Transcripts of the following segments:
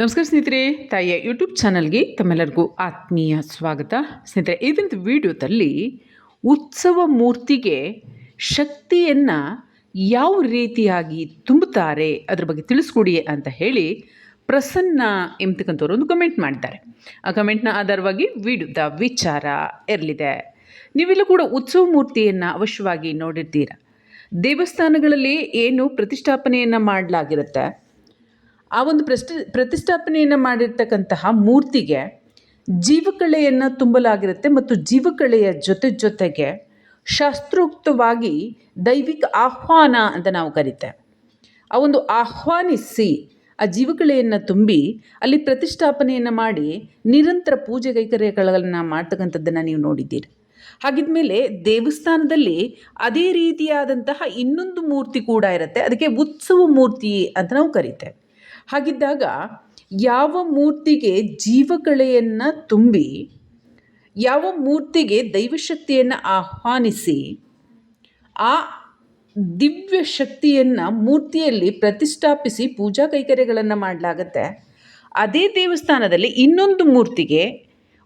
ನಮಸ್ಕಾರ ಸ್ನೇಹಿತರೆ, ತಾಯಿಯ ಯೂಟ್ಯೂಬ್ ಚಾನಲ್ಗೆ ತಮ್ಮೆಲ್ಲರಿಗೂ ಆತ್ಮೀಯ ಸ್ವಾಗತ. ಸ್ನೇಹಿತರೆ ಇದರಿಂದ ವಿಡಿಯೋದಲ್ಲಿ ಉತ್ಸವ ಮೂರ್ತಿಗೆ ಶಕ್ತಿಯನ್ನು ಯಾವ ರೀತಿಯಾಗಿ ತುಂಬುತ್ತಾರೆ, ಅದ್ರ ಬಗ್ಗೆ ತಿಳಿಸ್ಕೊಡಿ ಅಂತ ಹೇಳಿ ಪ್ರಸನ್ನ ಎಂಬತಕ್ಕಂಥವ್ರು ಒಂದು ಕಮೆಂಟ್ ಮಾಡಿದ್ದಾರೆ. ಆ ಕಮೆಂಟ್ನ ಆಧಾರವಾಗಿ ವಿಡಿಯೋದ ವಿಚಾರ ಇರಲಿದೆ. ನೀವೆಲ್ಲ ಕೂಡ ಉತ್ಸವ ಮೂರ್ತಿಯನ್ನು ಅವಶ್ಯವಾಗಿ ನೋಡಿರ್ತೀರ? ದೇವಸ್ಥಾನಗಳಲ್ಲಿ ಏನು ಪ್ರತಿಷ್ಠಾಪನೆಯನ್ನು ಮಾಡಲಾಗಿರುತ್ತೆ? ಆ ಒಂದು ಪ್ರಸ್ಟಿ ಪ್ರತಿಷ್ಠಾಪನೆಯನ್ನು ಮಾಡಿರ್ತಕ್ಕಂತಹ ಮೂರ್ತಿಗೆ ಜೀವಕಳೆಯನ್ನು ತುಂಬಲಾಗಿರುತ್ತೆ ಮತ್ತು ಜೀವಕಳೆಯ ಜೊತೆ ಜೊತೆಗೆ ಶಾಸ್ತ್ರೋಕ್ತವಾಗಿ ದೈವಿಕ ಆಹ್ವಾನ ಅಂತ ನಾವು ಕರಿತೇವೆ. ಆ ಒಂದು ಆಹ್ವಾನಿಸಿ ಆ ಜೀವಕಳೆಯನ್ನು ತುಂಬಿ ಅಲ್ಲಿ ಪ್ರತಿಷ್ಠಾಪನೆಯನ್ನು ಮಾಡಿ ನಿರಂತರ ಪೂಜೆ ಕೈಕರ್ಯಗಳನ್ನು ಮಾಡ್ತಕ್ಕಂಥದ್ದನ್ನು ನೀವು ನೋಡಿದ್ದೀರಿ. ಹಾಗಿದ ಮೇಲೆ ದೇವಸ್ಥಾನದಲ್ಲಿ ಅದೇ ರೀತಿಯಾದಂತಹ ಇನ್ನೊಂದು ಮೂರ್ತಿ ಕೂಡ ಇರುತ್ತೆ, ಅದಕ್ಕೆ ಉತ್ಸವ ಮೂರ್ತಿ ಅಂತ ನಾವು ಕರಿತೇವೆ. ಹಾಗಿದ್ದಾಗ ಯಾವ ಮೂರ್ತಿಗೆ ಜೀವಕಳೆಯನ್ನು ತುಂಬಿ, ಯಾವ ಮೂರ್ತಿಗೆ ದೈವಶಕ್ತಿಯನ್ನು ಆಹ್ವಾನಿಸಿ, ಆ ದಿವ್ಯ ಶಕ್ತಿಯನ್ನು ಮೂರ್ತಿಯಲ್ಲಿ ಪ್ರತಿಷ್ಠಾಪಿಸಿ ಪೂಜಾ ಕೈಕರ್ಯಗಳನ್ನು ಮಾಡಲಾಗತ್ತೆ. ಅದೇ ದೇವಸ್ಥಾನದಲ್ಲಿ ಇನ್ನೊಂದು ಮೂರ್ತಿಗೆ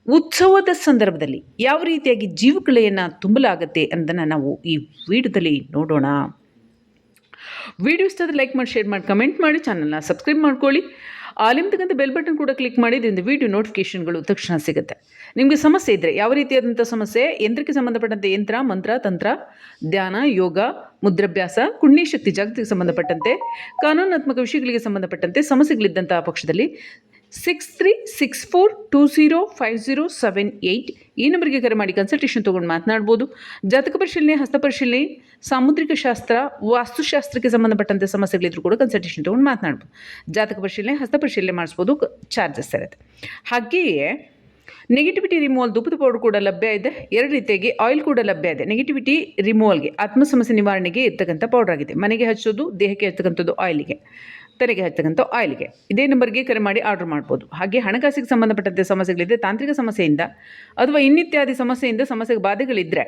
ಉತ್ಸವದ ಸಂದರ್ಭದಲ್ಲಿ ಯಾವ ರೀತಿಯಾಗಿ ಜೀವಕಳೆಯನ್ನು ತುಂಬಲಾಗತ್ತೆ ಅಂತ ನಾವು ಈ ವೀಡಿಯೋದಲ್ಲಿ ನೋಡೋಣ. ವಿಡಿಯೋ ಇಷ್ಟ ಲೈಕ್ ಮಾಡಿ ಶೇರ್ ಮಾಡಿ ಕಮೆಂಟ್ ಮಾಡಿ ಚಾನಲ್ನ ಸಬ್ಸ್ಕ್ರೈಬ್ ಮಾಡ್ಕೊಳ್ಳಿ. ಆಲಿಮ್ತಕ್ಕಂಥ ಬೆಲ್ ಬಟನ್ ಕೂಡ ಕ್ಲಿಕ್ ಮಾಡಿ, ಇದರಿಂದ ವಿಡಿಯೋ ನೋಟಿಫಿಕೇಷನ್ಗಳು ತಕ್ಷಣ ಸಿಗುತ್ತೆ. ನಿಮಗೆ ಸಮಸ್ಯೆ ಇದ್ದರೆ ಯಾವ ರೀತಿಯಾದಂಥ ಸಮಸ್ಯೆ, ಯಂತ್ರಕ್ಕೆ ಸಂಬಂಧಪಟ್ಟಂತೆ ಯಂತ್ರ, ಮಂತ್ರ, ತಂತ್ರ, ಧ್ಯಾನ, ಯೋಗ, ಮುದ್ರಾಭ್ಯಾಸ ಕುಣ್ಯ ಶಕ್ತಿ ಜಾಗೃತಿಗೆ ಸಂಬಂಧಪಟ್ಟಂತೆ, ಕಾನೂನಾತ್ಮಕ ವಿಷಯಗಳಿಗೆ ಸಂಬಂಧಪಟ್ಟಂತೆ ಸಮಸ್ಯೆಗಳಿದ್ದಂತಹ ಪಕ್ಷದಲ್ಲಿ six three six four two zero five zero seven eight ಈ ನಂಬರ್ಗೆ ಕರೆ ಮಾಡಿ ಕನ್ಸಲ್ಟೇಷನ್ ತೊಗೊಂಡು ಮಾತನಾಡ್ಬೋದು. ಜಾತಕ ಪರಿಶೀಲನೆ, ಹಸ್ತ ಪರಿಶೀಲನೆ, ಸಾಮುದ್ರಿಕ ಶಾಸ್ತ್ರ, ವಾಸ್ತುಶಾಸ್ತ್ರಕ್ಕೆ ಸಂಬಂಧಪಟ್ಟಂತೆ ಸಮಸ್ಯೆಗಳಿದ್ರು ಕೂಡ ಕನ್ಸಲ್ಟೇಷನ್ ತೊಗೊಂಡು ಮಾತನಾಡ್ಬೋದು. ಜಾತಕ ಪರಿಶೀಲನೆ, ಹಸ್ತ ಪರಿಶೀಲನೆ ಮಾಡಿಸ್ಬೋದು ಚಾರ್ಜಸ್ ಇರುತ್ತೆ. ಹಾಗೆಯೇ ನೆಗೆಟಿವಿಟಿ ರಿಮೂವಲ್ ಧೂಪದ ಪೌಡರ್ ಕೂಡ ಲಭ್ಯ ಇದೆ. ಎರಡು ರೀತಿಯಾಗಿ ಆಯಿಲ್ ಕೂಡ ಲಭ್ಯ ಇದೆ. ನೆಗೆಟಿವಿಟಿ ರಿಮೂವಲ್ಗೆ ಆತ್ಮ ಸಮಸ್ಯೆ ನಿವಾರಣೆಗೆ ಇರ್ತಕ್ಕಂಥ ಪೌಡರ್ ಆಗಿದೆ. ಮನೆಗೆ ಹಚ್ಚೋದು, ದೇಹಕ್ಕೆ ಇರ್ತಕ್ಕಂಥದ್ದು ಆಯಿಲಿಗೆ ತಲೆಗೆ ಹಚ್ಚತಕ್ಕಂಥ ಆಯಿಲ್ಗೆ ಇದೇ ನಂಬರ್ಗೆ ಕರೆ ಮಾಡಿ ಆರ್ಡರ್ ಮಾಡ್ಬೋದು. ಹಾಗೆ ಹಣಕಾಸಿಗೆ ಸಂಬಂಧಪಟ್ಟಂತೆ ಸಮಸ್ಯೆಗಳಿದೆ ತಾಂತ್ರಿಕ ಸಮಸ್ಯೆಯಿಂದ ಅಥವಾ ಇನ್ನಿತ್ಯಾದಿ ಸಮಸ್ಯೆಯಿಂದ ಸಮಸ್ಯೆಗೆ ಬಾಧೆಗಳಿದ್ದರೆ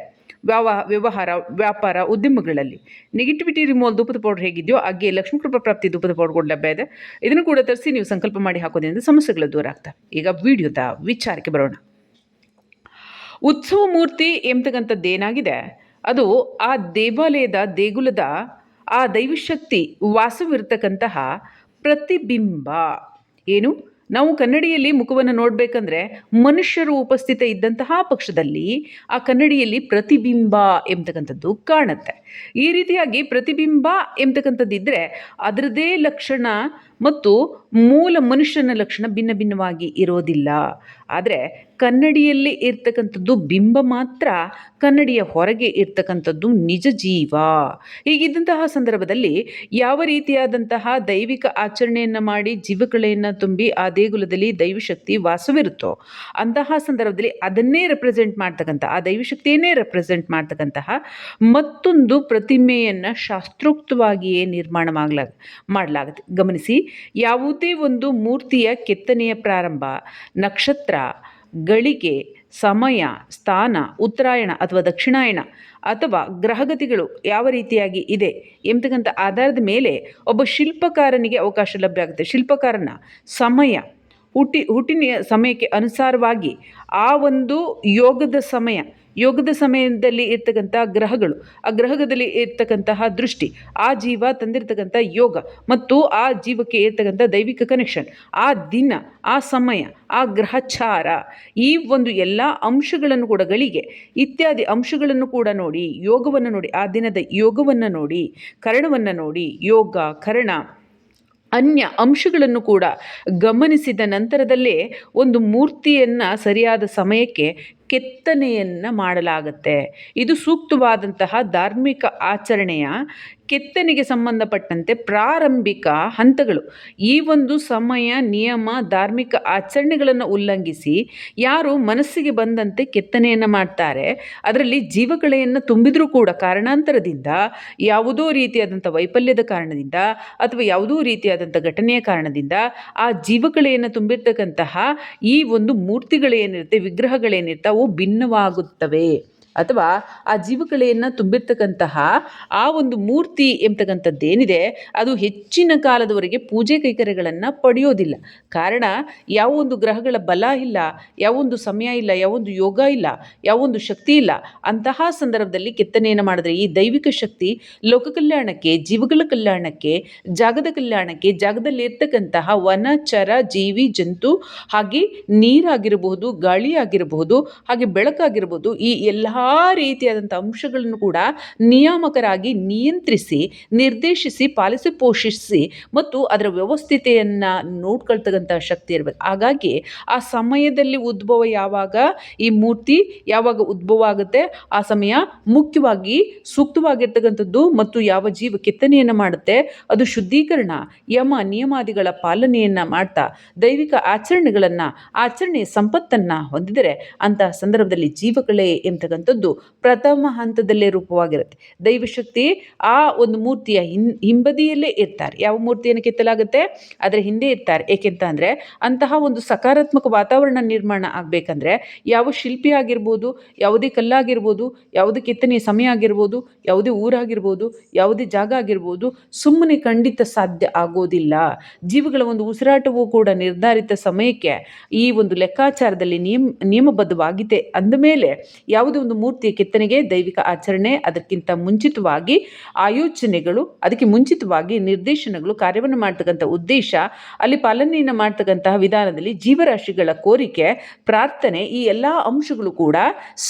ವ್ಯಾವ, ವ್ಯವಹಾರ, ವ್ಯಾಪಾರ, ಉದ್ಯಮಗಳಲ್ಲಿ. ನೆಗೆಟಿವಿಟಿ ರಿಮೋಲ್ ಧೂಪದ ಪೌಡರ್ ಹೇಗಿದೆಯೋ ಹಾಗೆ ಲಕ್ಷ್ಮೀ ಕೃಪಾ ಪ್ರಾಪ್ತಿ ಧೂಪದ ಪೌಡರ್ ಕೂಡ ಲಭ್ಯ ಇದೆ. ಇದನ್ನು ಕೂಡ ತರಿಸಿ ನೀವು ಸಂಕಲ್ಪ ಮಾಡಿ ಹಾಕೋದ್ರಿಂದ ಸಮಸ್ಯೆಗಳು ದೂರ ಆಗ್ತಾ. ಈಗ ವಿಡಿಯೋದ ವಿಚಾರಕ್ಕೆ ಬರೋಣ. ಉತ್ಸವ ಮೂರ್ತಿ ಎಂಬತಕ್ಕಂಥದ್ದು ಏನಾಗಿದೆ ಅದು ಆ ದೇವಾಲಯದ ದೇಗುಲದ ಆ ದೈವಶಕ್ತಿ ವಾಸವಿರ್ತಕ್ಕಂತಹ ಪ್ರತಿಬಿಂಬ. ಏನು? ನಾವು ಕನ್ನಡಿಯಲ್ಲಿ ಮುಖವನ್ನು ನೋಡಬೇಕಂದ್ರೆ ಮನುಷ್ಯರು ಉಪಸ್ಥಿತ ಇದ್ದಂತಹ ಪಕ್ಷದಲ್ಲಿ ಆ ಕನ್ನಡಿಯಲ್ಲಿ ಪ್ರತಿಬಿಂಬ ಎಂಬತಕ್ಕಂಥದ್ದು ಕಾಣುತ್ತೆ. ಈ ರೀತಿಯಾಗಿ ಪ್ರತಿಬಿಂಬ ಎಂಬತಕ್ಕಂಥದ್ದಿದ್ದರೆ ಅದರದೇ ಲಕ್ಷಣ ಮತ್ತು ಮೂಲ ಮನುಷ್ಯನ ಲಕ್ಷಣ ಭಿನ್ನ ಭಿನ್ನವಾಗಿ ಇರೋದಿಲ್ಲ. ಆದರೆ ಕನ್ನಡಿಯಲ್ಲಿ ಇರ್ತಕ್ಕಂಥದ್ದು ಬಿಂಬ ಮಾತ್ರ ಕನ್ನಡಿಯ ಹೊರಗೆ ಇರ್ತಕ್ಕಂಥದ್ದು ನಿಜ ಜೀವ. ಹೀಗಿದ್ದಂತಹ ಸಂದರ್ಭದಲ್ಲಿ ಯಾವ ರೀತಿಯಾದಂತಹ ದೈವಿಕ ಆಚರಣೆಯನ್ನು ಮಾಡಿ ಜೀವಕಳೆಯನ್ನು ತುಂಬಿ ಆ ದೇಗುಲದಲ್ಲಿ ದೈವಶಕ್ತಿ ವಾಸವಿರುತ್ತೋ, ಅಂತಹ ಸಂದರ್ಭದಲ್ಲಿ ಅದನ್ನೇ ರೆಪ್ರೆಸೆಂಟ್ ಮಾಡ್ತಕ್ಕಂಥ, ಆ ದೈವಶಕ್ತಿಯನ್ನೇ ರೆಪ್ರೆಸೆಂಟ್ ಮಾಡ್ತಕ್ಕಂತಹ ಮತ್ತೊಂದು ಪ್ರತಿಮೆಯನ್ನು ಶಾಸ್ತ್ರೋಕ್ತವಾಗಿಯೇ ನಿರ್ಮಾಣ ಮಾಡಲಾಗ ಮಾಡಲಾಗುತ್ತೆ. ಗಮನಿಸಿ ಯಾವುದೇ ಒಂದು ಮೂರ್ತಿಯ ಕೆತ್ತನೆಯ ಪ್ರಾರಂಭ, ನಕ್ಷತ್ರ, ಗಳಿಗೆ, ಸಮಯ, ಸ್ಥಾನ, ಉತ್ತರಾಯಣ ಅಥವಾ ದಕ್ಷಿಣಾಯಣ ಅಥವಾ ಗ್ರಹಗತಿಗಳು ಯಾವ ರೀತಿಯಾಗಿ ಇದೆ ಎಂಬತಕ್ಕಂಥ ಆಧಾರದ ಮೇಲೆ ಒಬ್ಬ ಶಿಲ್ಪಕಾರನಿಗೆ ಅವಕಾಶ ಲಭ್ಯ ಆಗುತ್ತೆ. ಶಿಲ್ಪಕಾರನ ಸಮಯ, ಹುಟ್ಟಿ ಹುಟ್ಟಿನ ಸಮಯಕ್ಕೆ ಅನುಸಾರವಾಗಿ ಆ ಒಂದು ಯೋಗದ ಸಮಯ ಯೋಗದ ಸಮಯದಲ್ಲಿ ಇರ್ತಕ್ಕಂಥ ಗ್ರಹಗಳು, ಆ ಗ್ರಹದಲ್ಲಿ ಇರ್ತಕ್ಕಂತಹ ದೃಷ್ಟಿ, ಆ ಜೀವ ತಂದಿರತಕ್ಕಂಥ ಯೋಗ ಮತ್ತು ಆ ಜೀವಕ್ಕೆ ಇರ್ತಕ್ಕಂಥ ದೈವಿಕ ಕನೆಕ್ಷನ್ ಆ ದಿನ, ಆ ಸಮಯ, ಆ ಗ್ರಹಚಾರ, ಈ ಒಂದು ಎಲ್ಲ ಅಂಶಗಳನ್ನು ಕೂಡ ಗಳಿಗೆ ಇತ್ಯಾದಿ ಅಂಶಗಳನ್ನು ಕೂಡ ನೋಡಿ ಯೋಗವನ್ನು ನೋಡಿ, ಆ ದಿನದ ಯೋಗವನ್ನು ನೋಡಿ, ಕರಣವನ್ನು ನೋಡಿ, ಯೋಗ, ಕರ್ಣ ಅನ್ಯ ಅಂಶಗಳನ್ನು ಕೂಡ ಗಮನಿಸಿದ ನಂತರದಲ್ಲೇ ಒಂದು ಮೂರ್ತಿಯನ್ನು ಸರಿಯಾದ ಸಮಯಕ್ಕೆ ಕೆತ್ತನೆಯನ್ನು ಮಾಡಲಾಗುತ್ತೆ. ಇದು ಸೂಕ್ತವಾದಂತಹ ಧಾರ್ಮಿಕ ಆಚರಣೆಯ ಕೆತ್ತನೆಗೆ ಸಂಬಂಧಪಟ್ಟಂತೆ ಪ್ರಾರಂಭಿಕ ಹಂತಗಳು. ಈ ಒಂದು ಸಮಯ, ನಿಯಮ, ಧಾರ್ಮಿಕ ಆಚರಣೆಗಳನ್ನು ಉಲ್ಲಂಘಿಸಿ ಯಾರು ಮನಸ್ಸಿಗೆ ಬಂದಂತೆ ಕೆತ್ತನೆಯನ್ನು ಮಾಡ್ತಾರೆ. ಅದರಲ್ಲಿ ಜೀವಕಳೆಯನ್ನು ತುಂಬಿದರೂ ಕೂಡ ಕಾರಣಾಂತರದಿಂದ ಯಾವುದೋ ರೀತಿಯಾದಂಥ ವೈಫಲ್ಯದ ಕಾರಣದಿಂದ ಅಥವಾ ಯಾವುದೋ ರೀತಿಯಾದಂಥ ಘಟನೆಯ ಕಾರಣದಿಂದ ಆ ಜೀವಕಳೆಯನ್ನು ತುಂಬಿರ್ತಕ್ಕಂತಹ ಈ ಒಂದು ಮೂರ್ತಿಗಳೇನಿರುತ್ತೆ ವಿಗ್ರಹಗಳೇನಿರುತ್ತೆ ಅವು ಭಿನ್ನವಾಗುತ್ತವೆ. ಅಥವಾ ಆ ಜೀವಕಲೆಯನ್ನು ತುಂಬಿರ್ತಕ್ಕಂತಹ ಆ ಒಂದು ಮೂರ್ತಿ ಎಂಬತಕ್ಕಂಥದ್ದೇನಿದೆ ಅದು ಹೆಚ್ಚಿನ ಕಾಲದವರೆಗೆ ಪೂಜೆ ಕೈಕರ್ಯಗಳನ್ನು ಪಡೆಯೋದಿಲ್ಲ. ಕಾರಣ ಯಾವೊಂದು ಗ್ರಹಗಳ ಬಲ ಇಲ್ಲ ಯಾವೊಂದು ಸಮಯ ಇಲ್ಲ ಯಾವೊಂದು ಯೋಗ ಇಲ್ಲ ಯಾವೊಂದು ಶಕ್ತಿ ಇಲ್ಲ, ಅಂತಹ ಸಂದರ್ಭದಲ್ಲಿ ಕೆತ್ತನೆಯನ್ನು ಮಾಡಿದ್ರೆ ಈ ದೈವಿಕ ಶಕ್ತಿ ಲೋಕ ಕಲ್ಯಾಣಕ್ಕೆ, ಜೀವಗಳ ಕಲ್ಯಾಣಕ್ಕೆ, ಜಾಗದ ಕಲ್ಯಾಣಕ್ಕೆ, ಜಾಗದಲ್ಲಿ ಇರ್ತಕ್ಕಂತಹ ವನ, ಚರ, ಜೀವಿ, ಜಂತು, ಹಾಗೆ ನೀರಾಗಿರಬಹುದು ಗಾಳಿ ಆಗಿರಬಹುದು ಹಾಗೆ ಬೆಳಕಾಗಿರಬಹುದು, ಈ ಎಲ್ಲ ರೀತಿಯಾದಂಥ ಅಂಶಗಳನ್ನು ಕೂಡ ನಿಯಾಮಕರಾಗಿ ನಿಯಂತ್ರಿಸಿ, ನಿರ್ದೇಶಿಸಿ, ಪಾಲಿಸಿ ಪೋಷಿಸಿ ಮತ್ತು ಅದರ ವ್ಯವಸ್ಥಿತೆಯನ್ನು ನೋಡ್ಕೊಳ್ತಕ್ಕಂಥ ಶಕ್ತಿ ಇರಬೇಕು. ಹಾಗಾಗಿ ಆ ಸಮಯದಲ್ಲಿ ಉದ್ಭವ ಯಾವಾಗ, ಈ ಮೂರ್ತಿ ಯಾವಾಗ ಉದ್ಭವ ಆಗುತ್ತೆ, ಆ ಸಮಯ ಮುಖ್ಯವಾಗಿ ಸೂಕ್ತವಾಗಿರ್ತಕ್ಕಂಥದ್ದು ಮತ್ತು ಯಾವ ಜೀವ ಕೆತ್ತನೆಯನ್ನು ಮಾಡುತ್ತೆ, ಅದು ಶುದ್ಧೀಕರಣ, ಯಮ ನಿಯಮಾದಿಗಳ ಪಾಲನೆಯನ್ನು ಮಾಡ್ತಾ ದೈವಿಕ ಆಚರಣೆಗಳನ್ನು, ಆಚರಣೆಯ ಸಂಪತ್ತನ್ನು ಹೊಂದಿದರೆ ಅಂತಹ ಸಂದರ್ಭದಲ್ಲಿ ಜೀವಕಳೆ ಎಂಬತಕ್ಕಂಥದ್ದು ಪ್ರಥಮ ಹಂತದಲ್ಲೇ ರೂಪವಾಗಿರುತ್ತೆ. ದೈವಶಕ್ತಿ ಆ ಒಂದು ಮೂರ್ತಿಯ ಹಿಂಬದಿಯಲ್ಲೇ ಇರ್ತಾರೆ. ಯಾವ ಮೂರ್ತಿಯನ್ನು ಕೆತ್ತಲಾಗುತ್ತೆ? ಅದರ ಹಿಂದೆ ಇರ್ತಾರೆ. ಏಕೆಂತ ಅಂದರೆ ಅಂತಹ ಒಂದು ಸಕಾರಾತ್ಮಕ ವಾತಾವರಣ ನಿರ್ಮಾಣ ಆಗಬೇಕಂದ್ರೆ ಯಾವ ಶಿಲ್ಪಿ ಆಗಿರ್ಬೋದು, ಯಾವುದೇ ಕಲ್ಲಾಗಿರ್ಬೋದು, ಯಾವುದೇ ಕೆತ್ತನೆಯ ಸಮಯ ಆಗಿರ್ಬೋದು, ಯಾವುದೇ ಊರಾಗಿರ್ಬೋದು, ಯಾವುದೇ ಜಾಗ ಆಗಿರ್ಬೋದು ಸುಮ್ಮನೆ ಖಂಡಿತ ಸಾಧ್ಯ ಆಗೋದಿಲ್ಲ. ಜೀವಿಗಳ ಒಂದು ಉಸಿರಾಟವೂ ಕೂಡ ನಿರ್ಧಾರಿತ ಸಮಯಕ್ಕೆ ಈ ಒಂದು ಲೆಕ್ಕಾಚಾರದಲ್ಲಿ ನಿಯಮ, ನಿಯಮಬದ್ಧವಾಗಿದೆ ಅಂದಮೇಲೆ ಯಾವುದೇ ಒಂದು ಮೂರ್ತಿಯ ಕೆತ್ತನೆಗೆ ದೈವಿಕ ಆಚರಣೆ, ಅದಕ್ಕಿಂತ ಮುಂಚಿತವಾಗಿ ಆಯೋಚನೆಗಳು ಅದಕ್ಕೆ ಮುಂಚಿತವಾಗಿ ನಿರ್ದೇಶನಗಳು, ಕಾರ್ಯವನ್ನು ಮಾಡ್ತಕ್ಕಂಥ ಉದ್ದೇಶ, ಅಲ್ಲಿ ಪಾಲನೆಯನ್ನು ಮಾಡ್ತಕ್ಕಂತಹ ವಿಧಾನದಲ್ಲಿ ಜೀವರಾಶಿಗಳ ಕೋರಿಕೆ, ಪ್ರಾರ್ಥನೆ, ಈ ಎಲ್ಲ ಅಂಶಗಳು ಕೂಡ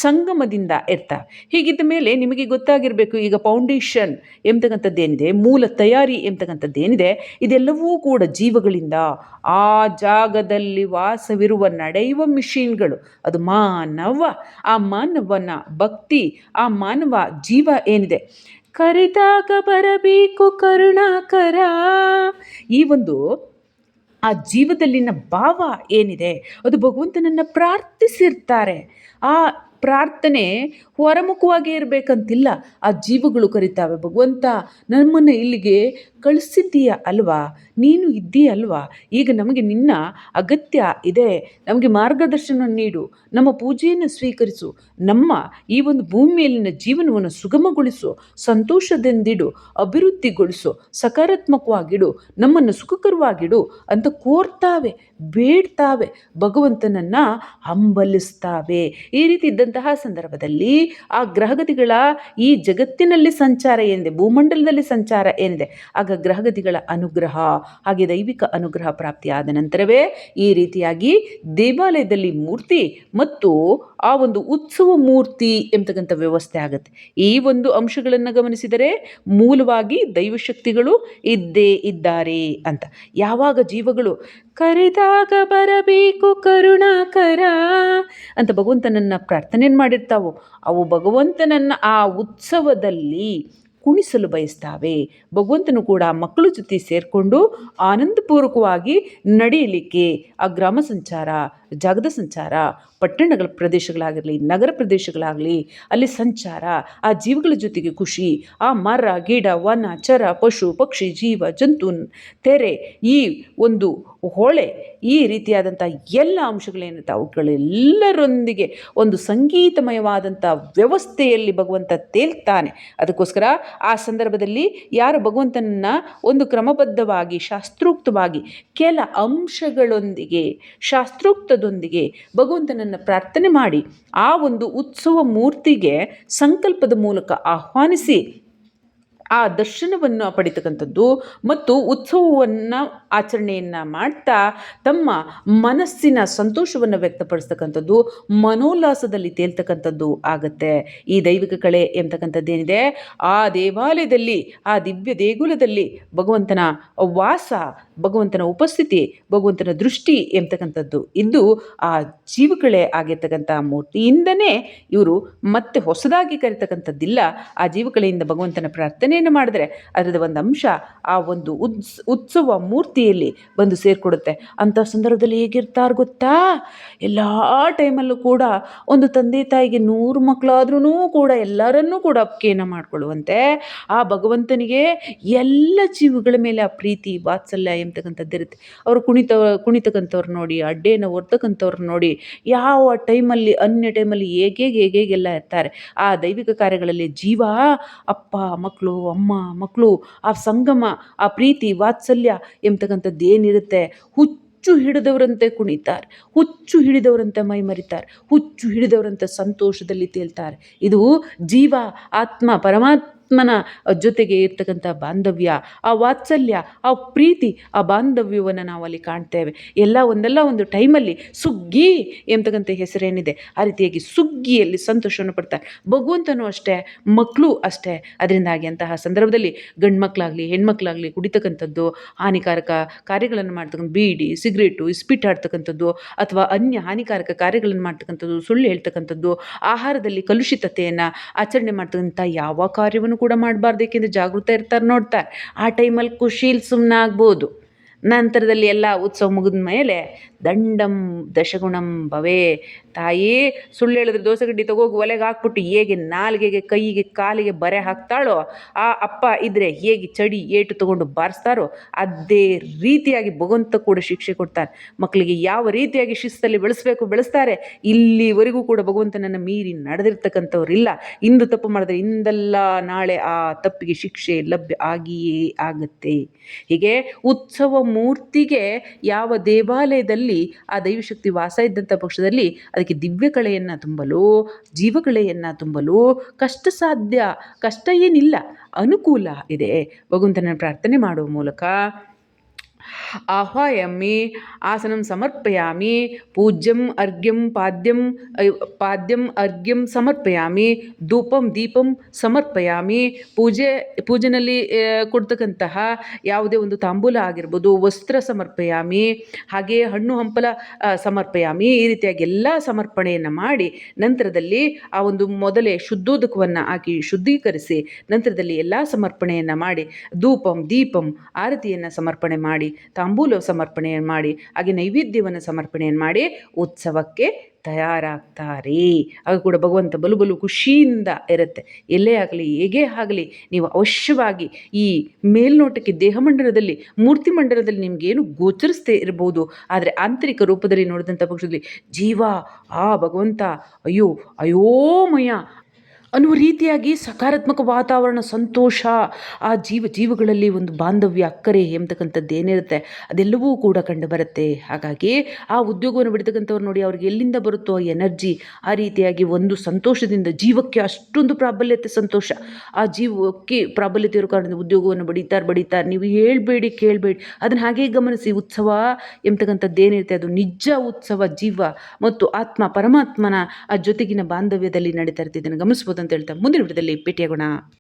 ಸಂಗಮದಿಂದ ಇರ್ತವೆ. ಹೀಗಿದ್ದ ಮೇಲೆ ನಿಮಗೆ ಗೊತ್ತಾಗಿರಬೇಕು, ಈಗ ಫೌಂಡೇಶನ್ ಎಂಬತಕ್ಕಂಥದ್ದೇನಿದೆ ಮೂಲ ತಯಾರಿ ಎಂಬತಕ್ಕಂಥದ್ದೇನಿದೆ ಇದೆಲ್ಲವೂ ಕೂಡ ಜೀವಗಳಿಂದ ಆ ಜಾಗದಲ್ಲಿ ವಾಸವಿರುವ ನಡೆಯುವ ಮಿಷಿನ್ಗಳು ಅದು ಮಾನವ, ಆ ಮಾನವನ ಭಕ್ತಿ, ಆ ಮಾನವ ಜೀವ ಏನಿದೆ? ಕರೆದಾಗ ಬರಬೇಕು ಕರುಣಾಕರ. ಈ ಒಂದು, ಆ ಜೀವದಲ್ಲಿನ ಭಾವ ಏನಿದೆ? ಅದು ಭಗವಂತನನ್ನು ಪ್ರಾರ್ಥಿಸಿರ್ತಾರೆ. ಆ ಪ್ರಾರ್ಥನೆ ಹೊರಮುಖವಾಗಿ ಇರಬೇಕಂತಿಲ್ಲ. ಆ ಜೀವಗಳು ಕರಿತಾವೆ. ಭಗವಂತ, ನಮ್ಮನ್ನು ಇಲ್ಲಿಗೆ ಕಳಿಸಿದ್ದೀಯ ಅಲ್ವಾ? ನೀನು ಇದ್ದೀಯ ಅಲ್ವಾ? ಈಗ ನಮಗೆ ನಿನ್ನ ಅಗತ್ಯ ಇದೆ. ನಮಗೆ ಮಾರ್ಗದರ್ಶನ ನೀಡು. ನಮ್ಮ ಪೂಜೆಯನ್ನು ಸ್ವೀಕರಿಸು. ನಮ್ಮ ಈ ಒಂದು ಭೂಮಿಯಲ್ಲಿನ ಜೀವನವನ್ನು ಸುಗಮಗೊಳಿಸು. ಸಂತೋಷದಿಂದಿಡು. ಅಭಿವೃದ್ಧಿಗೊಳಿಸು. ಸಕಾರಾತ್ಮಕವಾಗಿಡು. ನಮ್ಮನ್ನು ಸುಖಕರವಾಗಿಡು ಅಂತ ಕೋರ್ತಾವೆ, ಬೇಡ್ತಾವೆ. ಭಗವಂತನನ್ನು ಹಂಬಲಿಸ್ತಾವೆ. ಈ ರೀತಿ ಇದ್ದಂತಹ ಸಂದರ್ಭದಲ್ಲಿ ಆ ಗ್ರಹಗತಿಗಳ ಈ ಜಗತ್ತಿನಲ್ಲಿ ಸಂಚಾರ ಏನಿದೆ ಭೂಮಂಡಲದಲ್ಲಿ ಸಂಚಾರ ಏನಿದೆ ಆಗ ಗ್ರಹಗತಿಗಳ ಅನುಗ್ರಹ, ಹಾಗೆ ದೈವಿಕ ಅನುಗ್ರಹ ಪ್ರಾಪ್ತಿಯಾದ ನಂತರವೇ ಈ ರೀತಿಯಾಗಿ ದೇವಾಲಯದಲ್ಲಿ ಮೂರ್ತಿ ಮತ್ತು ಆ ಒಂದು ಉತ್ಸವ ಮೂರ್ತಿ ಎಂಬತಕ್ಕಂಥ ವ್ಯವಸ್ಥೆ ಆಗುತ್ತೆ. ಈ ಒಂದು ಅಂಶಗಳನ್ನು ಗಮನಿಸಿದರೆ ಮೂಲವಾಗಿ ದೈವಶಕ್ತಿಗಳು ಇದ್ದೇ ಇದ್ದಾರೆ ಅಂತ. ಯಾವಾಗ ಜೀವಗಳು ಕರೆದಾಗ ಬರಬೇಕು ಕರುಣಾಕರ. ಅಂತ ಭಗವಂತನನ್ನು ಪ್ರಾರ್ಥನೆ ಮಾಡಿರ್ತಾವೋ. ಅವು ಭಗವಂತನನ್ನು ಆ ಉತ್ಸವದಲ್ಲಿ ಕುಣಿಸಲು ಬಯಸ್ತಾವೆ. ಭಗವಂತನು ಕೂಡ ಮಕ್ಕಳ ಜೊತೆ ಸೇರಿಕೊಂಡು ಆನಂದಪೂರ್ವಕವಾಗಿ ನಡೆಯಲಿಕ್ಕೆ ಆ ಗ್ರಾಮ ಸಂಚಾರ ಜಾಗದ ಸಂಚಾರ, ಪಟ್ಟಣಗಳ ಪ್ರದೇಶಗಳಾಗಿರಲಿ, ನಗರ ಪ್ರದೇಶಗಳಾಗಲಿ, ಅಲ್ಲಿ ಸಂಚಾರ, ಆ ಜೀವಿಗಳ ಜೊತೆಗೆ ಖುಷಿ, ಆ ಮರ, ಗಿಡ, ವನ, ಚರ, ಪಶು, ಪಕ್ಷಿ, ಜೀವ, ಜಂತು, ತೆರೆ, ಈ ಒಂದು ಹೊಳೆ, ಈ ರೀತಿಯಾದಂಥ ಎಲ್ಲ ಅಂಶಗಳೇನಿರುತ್ತೆ ಅವುಗಳೆಲ್ಲರೊಂದಿಗೆ ಒಂದು ಸಂಗೀತಮಯವಾದಂಥ ವ್ಯವಸ್ಥೆಯಲ್ಲಿ ಭಗವಂತ ತೇಲ್ತಾನೆ. ಅದಕ್ಕೋಸ್ಕರ ಆ ಸಂದರ್ಭದಲ್ಲಿ ಯಾರು ಭಗವಂತನನ್ನು ಒಂದು ಕ್ರಮಬದ್ಧವಾಗಿ, ಶಾಸ್ತ್ರೋಕ್ತವಾಗಿ ಕೆಲ ಅಂಶಗಳೊಂದಿಗೆ ಶಾಸ್ತ್ರೋಕ್ತದೊಂದಿಗೆ ಭಗವಂತನನ್ನು ಪ್ರಾರ್ಥನೆ ಮಾಡಿ ಆ ಒಂದು ಉತ್ಸವ ಮೂರ್ತಿಗೆ ಸಂಕಲ್ಪದ ಮೂಲಕ ಆಹ್ವಾನಿಸಿ ಆ ದರ್ಶನವನ್ನು ಪಡಿತಕ್ಕಂಥದ್ದು ಮತ್ತು ಉತ್ಸವವನ್ನು, ಆಚರಣೆಯನ್ನು ಮಾಡ್ತಾ ತಮ್ಮ ಮನಸ್ಸಿನ ಸಂತೋಷವನ್ನು ವ್ಯಕ್ತಪಡಿಸ್ತಕ್ಕಂಥದ್ದು ಮನೋಲ್ಲಾಸದಲ್ಲಿ ತೇಲ್ತಕ್ಕಂಥದ್ದು ಆಗುತ್ತೆ. ಈ ದೈವಿಕ ಕಳೆ ಎಂಬತಕ್ಕಂಥದ್ದೇನಿದೆ ಆ ದೇವಾಲಯದಲ್ಲಿ, ಆ ದಿವ್ಯ ದೇಗುಲದಲ್ಲಿ ಭಗವಂತನ ವಾಸ, ಭಗವಂತನ ಉಪಸ್ಥಿತಿ, ಭಗವಂತನ ದೃಷ್ಟಿ ಎಂಬತಕ್ಕಂಥದ್ದು ಇದ್ದು ಆ ಜೀವಕಳೆ ಆಗಿರ್ತಕ್ಕಂಥ ಮೂರ್ತಿಯಿಂದನೇ ಇವರು ಮತ್ತೆ ಹೊಸದಾಗಿ ಕರಿತಕ್ಕಂಥದ್ದಿಲ್ಲ. ಆ ಜೀವಕಳೆಯಿಂದ ಭಗವಂತನ ಪ್ರಾರ್ಥನೆಯನ್ನು ಮಾಡಿದ್ರೆ? ಅದರದ್ದು ಒಂದು ಅಂಶ ಆ ಒಂದು ಉತ್ಸ್, ಉತ್ಸವ ಮೂರ್ತಿಯಲ್ಲಿ ಬಂದು ಸೇರಿಕೊಡುತ್ತೆ. ಅಂಥ ಸಂದರ್ಭದಲ್ಲಿ ಹೇಗಿರ್ತಾರೆ ಗೊತ್ತಾ? ಎಲ್ಲ ಟೈಮಲ್ಲೂ ಕೂಡ ಒಂದು ತಂದೆ ತಾಯಿಗೆ ನೂರು ಮಕ್ಕಳಾದ್ರೂ ಕೂಡ ಎಲ್ಲರನ್ನೂ ಕೂಡ ಅಪ್ಕೆಯನ್ನು ಮಾಡಿಕೊಳ್ಳುವಂತೆ. ಆ ಭಗವಂತನಿಗೆ ಎಲ್ಲ ಜೀವಗಳ ಮೇಲೆ ಆ ಪ್ರೀತಿ, ವಾತ್ಸಲ್ಯ ಎಂಬತಕ್ಕಂಥದ್ದಿರುತ್ತೆ ಅವರು ಕುಣಿತ, ಕುಣಿತಕ್ಕಂಥವ್ರು ನೋಡಿ, ಅಡ್ಡೇನ ಹೊರ್ತಕ್ಕಂಥವ್ರು ನೋಡಿ, ಯಾವ ಟೈಮಲ್ಲಿ, ಅನ್ಯ ಟೈಮಲ್ಲಿ ಹೇಗೆ ಹೇಗೆಲ್ಲ ಇರ್ತಾರೆ. ಆ ದೈವಿಕ ಕಾರ್ಯಗಳಲ್ಲಿ ಜೀವ, ಅಪ್ಪ, ಮಕ್ಕಳು ಅಮ್ಮ ಮಕ್ಕಳು ಆ ಸಂಗಮ, ಆ ಪ್ರೀತಿ, ವಾತ್ಸಲ್ಯ ಎಂಬತಕ್ಕಂಥದ್ದು ಏನಿರುತ್ತೆ? ಹುಚ್ಚು ಹಿಡಿದವರಂತೆ ಕುಣಿತಾರೆ, ಹುಚ್ಚು ಹಿಡಿದವರಂತೆ ಮೈ ಮರಿತಾರೆ ಹುಚ್ಚು ಹಿಡಿದವರಂತೆ ಸಂತೋಷದಲ್ಲಿ ತೇಳ್ತಾರೆ ಇದು ಜೀವ, ಆತ್ಮ, ಪರಮಾತ್ಮ ಆತ್ಮನ ಜೊತೆಗೆ ಇರ್ತಕ್ಕಂಥ ಬಾಂಧವ್ಯ, ಆ ವಾತ್ಸಲ್ಯ, ಆ ಪ್ರೀತಿ, ಆ ಬಾಂಧವ್ಯವನ್ನು ನಾವು ಅಲ್ಲಿ ಕಾಣ್ತೇವೆ. ಎಲ್ಲ ಒಂದಲ್ಲ ಒಂದು ಟೈಮಲ್ಲಿ ಸುಗ್ಗಿ ಎಂಬತಕ್ಕಂಥ ಹೆಸರೇನಿದೆ. ಆ ರೀತಿಯಾಗಿ ಸುಗ್ಗಿಯಲ್ಲಿ ಸಂತೋಷವನ್ನು ಪಡ್ತಾರೆ. ಭಗವಂತನೂ ಅಷ್ಟೇ ಮಕ್ಕಳು ಅಷ್ಟೇ. ಅದರಿಂದಾಗಿ ಅಂತಹ ಸಂದರ್ಭದಲ್ಲಿ ಗಂಡು ಮಕ್ಕಳಾಗಲಿ ಹೆಣ್ಮಕ್ಳಾಗಲಿ ಕುಡಿತಕ್ಕಂಥದ್ದು, ಹಾನಿಕಾರಕ ಕಾರ್ಯಗಳನ್ನು ಮಾಡ್ತಕ್ಕಂಥ ಬೀಡಿ, ಸಿಗರೇಟು, ಇಸ್ಪಿಟ್ ಆಡ್ತಕ್ಕಂಥದ್ದು ಅಥವಾ ಅನ್ಯ ಹಾನಿಕಾರಕ ಕಾರ್ಯಗಳನ್ನು ಮಾಡ್ತಕ್ಕಂಥದ್ದು, ಸುಳ್ಳು ಹೇಳ್ತಕ್ಕಂಥದ್ದು, ಆಹಾರದಲ್ಲಿ ಕಲುಷಿತತೆಯನ್ನು ಆಚರಣೆ ಮಾಡ್ತಕ್ಕಂಥ ಯಾವ ಕಾರ್ಯವನ್ನು ಕೂಡ ಮಾಡಬಾರ್ದು ಏಕೆಂದರೆ ಜಾಗೃತ ಇರ್ತಾರೆ ನೋಡ್ತಾರೆ. ಆ ಟೈಮಲ್ಲಿ ಖುಷೀಲಿ ಸುಮ್ಮನಾಗ್ಬೋದು ನಂತರದಲ್ಲಿ ಎಲ್ಲ ಉತ್ಸವ ಮುಗಿದ ಮೇಲೆ ದಂಡಂ ದಶಗುಣಂ ಭವೇ. ತಾಯಿ, ಸುಳ್ಳು ಹೇಳಿದ್ರೆ ದೋಸೆ ಗಡ್ಡಿ ತಗೋಗಿ, ಒಲೆಗೆ ಹಾಕ್ಬಿಟ್ಟು ಹೇಗೆ ನಾಲ್ಗೆಗೆ, ಕೈಗೆ, ಕಾಲಿಗೆ ಬರೆ ಹಾಕ್ತಾಳೋ, ಆ ಅಪ್ಪ ಇದ್ದರೆ ಹೇಗೆ ಚಡಿ, ಏಟು ತಗೊಂಡು ಬಾರಿಸ್ತಾರೋ, ಅದೇ ರೀತಿಯಾಗಿ ಭಗವಂತ ಕೂಡ ಶಿಕ್ಷೆ ಕೊಡ್ತಾರೆ. ಮಕ್ಕಳಿಗೆ ಯಾವ ರೀತಿಯಾಗಿ ಶಿಸ್ತಲ್ಲಿ ಬೆಳೆಸಬೇಕು ಬೆಳೆಸ್ತಾರೆ, ಇಲ್ಲಿವರೆಗೂ ಕೂಡ ಭಗವಂತನನ್ನು ಮೀರಿ ನಡೆದಿರ್ತಕ್ಕಂಥವ್ರಿಲ್ಲ. ಇಂದು ತಪ್ಪು ಮಾಡಿದ್ರೆ ಇಂದಲ್ಲ ನಾಳೆ ಆ ತಪ್ಪಿಗೆ ಶಿಕ್ಷೆ ಲಭ್ಯ ಆಗಿಯೇ ಆಗುತ್ತೆ. ಹೀಗೆ ಉತ್ಸವ ಮೂರ್ತಿಗೆ ಯಾವ ದೇವಾಲಯದಲ್ಲಿ ಆ ದೈವಶಕ್ತಿ ವಾಸ ಇದ್ದಂಥ ಪಕ್ಷದಲ್ಲಿ ಅದಕ್ಕೆ ದಿವ್ಯ ಕಳೆಯನ್ನು ತುಂಬಲು ಜೀವಕಳೆಯನ್ನು ತುಂಬಲು ಕಷ್ಟ ಸಾಧ್ಯ, ಕಷ್ಟ ಏನಿಲ್ಲ, ಅನುಕೂಲ ಇದೆ. ಭಗವಂತನ ಪ್ರಾರ್ಥನೆ ಮಾಡುವ ಮೂಲಕ ಆಹ್ವಾಯಾಮಿ ಆಸನಂ ಸಮರ್ಪಯಾಮಿ, ಪೂಜ್ಯಂ ಅರ್ಘ್ಯಂ ಪಾದ್ಯಂ ಪಾದ್ಯಂ ಅರ್ಘ್ಯಂ ಸಮರ್ಪಯಾಮಿ, ಧೂಪಂ ದೀಪಂ ಸಮರ್ಪಯಾಮಿ, ಪೂಜೆ ಪೂಜೆಯಲ್ಲಿ ಕೊಡ್ತಕ್ಕಂತಹ ಯಾವುದೇ ಒಂದು ತಾಂಬೂಲ ಆಗಿರ್ಬೋದು, ವಸ್ತ್ರ ಸಮರ್ಪಯಾಮಿ, ಹಾಗೆಯೇ ಹಣ್ಣು ಹಂಪಲ ಸಮರ್ಪಯಾಮಿ, ಈ ರೀತಿಯಾಗಿ ಎಲ್ಲ ಸಮರ್ಪಣೆಯನ್ನು ಮಾಡಿ ನಂತರದಲ್ಲಿ ಆ ಒಂದು ಮೊದಲೇ ಶುದ್ಧೋದಕವನ್ನು ಹಾಕಿ ಶುದ್ಧೀಕರಿಸಿ ನಂತರದಲ್ಲಿ ಎಲ್ಲ ಸಮರ್ಪಣೆಯನ್ನು ಮಾಡಿ, ಧೂಪಂ ದೀಪಂ ಆರತಿಯನ್ನು ಸಮರ್ಪಣೆ ಮಾಡಿ ತಾಂಬೂಲ ಸಮರ್ಪಣೆಯನ್ನು ಮಾಡಿ, ಹಾಗೆ ನೈವೇದ್ಯವನ್ನು ಸಮರ್ಪಣೆಯನ್ನು ಮಾಡಿ ಉತ್ಸವಕ್ಕೆ ತಯಾರಾಗ್ತಾರೆ. ಆಗ ಕೂಡ ಭಗವಂತ ಬಲು ಬಲು ಖುಷಿಯಿಂದ ಇರುತ್ತೆ. ಎಲ್ಲೇ ಆಗಲಿ, ಹೇಗೆ ಆಗಲಿ, ನೀವು ಅವಶ್ಯವಾಗಿ ಈ ಮೇಲ್ನೋಟಕ್ಕೆ ದೇಹಮಂಡಲದಲ್ಲಿ ಮೂರ್ತಿ ಮಂಡಲದಲ್ಲಿ ನಿಮಗೇನು ಗೋಚರಿಸ್ತೇ ಇರ್ಬೋದು. ಆದರೆ ಆಂತರಿಕ ರೂಪದಲ್ಲಿ ನೋಡಿದಂಥ ಪಕ್ಷದಲ್ಲಿ ಜೀವ, ಆ ಭಗವಂತ, ಅಯ್ಯೋ, ಅಯೋಮಯ ಅನ್ನುವ ರೀತಿಯಾಗಿ ಸಕಾರಾತ್ಮಕ ವಾತಾವರಣ, ಸಂತೋಷ, ಆ ಜೀವ, ಜೀವಗಳಲ್ಲಿ ಒಂದು ಬಾಂಧವ್ಯ ಅಕ್ಕರೆ ಎಂಬತಕ್ಕಂಥದ್ದು ಏನಿರುತ್ತೆ, ಅದೆಲ್ಲವೂ ಕೂಡ ಕಂಡು ಬರುತ್ತೆ. ಹಾಗಾಗಿ ಆ ಉದ್ಯೋಗವನ್ನು ಬಿಡ್ತಕ್ಕಂಥವ್ರು ನೋಡಿ ಅವ್ರಿಗೆ ಎಲ್ಲಿಂದ ಬರುತ್ತೋ ಆ ಎನರ್ಜಿ, ಆ ರೀತಿಯಾಗಿ ಒಂದು ಸಂತೋಷದಿಂದ ಜೀವಕ್ಕೆ ಅಷ್ಟೊಂದು ಪ್ರಾಬಲ್ಯತೆ, ಸಂತೋಷ, ಆ ಜೀವಕ್ಕೆ ಪ್ರಾಬಲ್ಯತೆ ಇರೋ ಕಾರಣದಿಂದ ಉದ್ಯೋಗವನ್ನು ಬಡಿತಾರೆ ಬಡಿತಾರೆ. ನೀವು ಹೇಳಬೇಡಿ, ಕೇಳಬೇಡಿ. ಅದನ್ನು ಹಾಗೆ ಗಮನಿಸಿ, ಉತ್ಸವ ಎಂಬತಕ್ಕಂಥದ್ದು ಏನಿರುತ್ತೆ, ಅದು ನಿಜ ಉತ್ಸವ ಜೀವ ಮತ್ತು ಆತ್ಮ, ಪರಮಾತ್ಮನ ಆ ಜೊತೆಗಿನ ಬಾಂಧವ್ಯದಲ್ಲಿ ನಡೀತಾ ಇರ್ತಿದ್ದನ್ನು ಗಮನಿಸ್ಬೋದು ಅಂತ ಹೇಳ್ತಾ ಮುಂದಿನ ವಿಡಿಯೋದಲ್ಲಿ ಭೇಟಿಯಾಗೋಣ.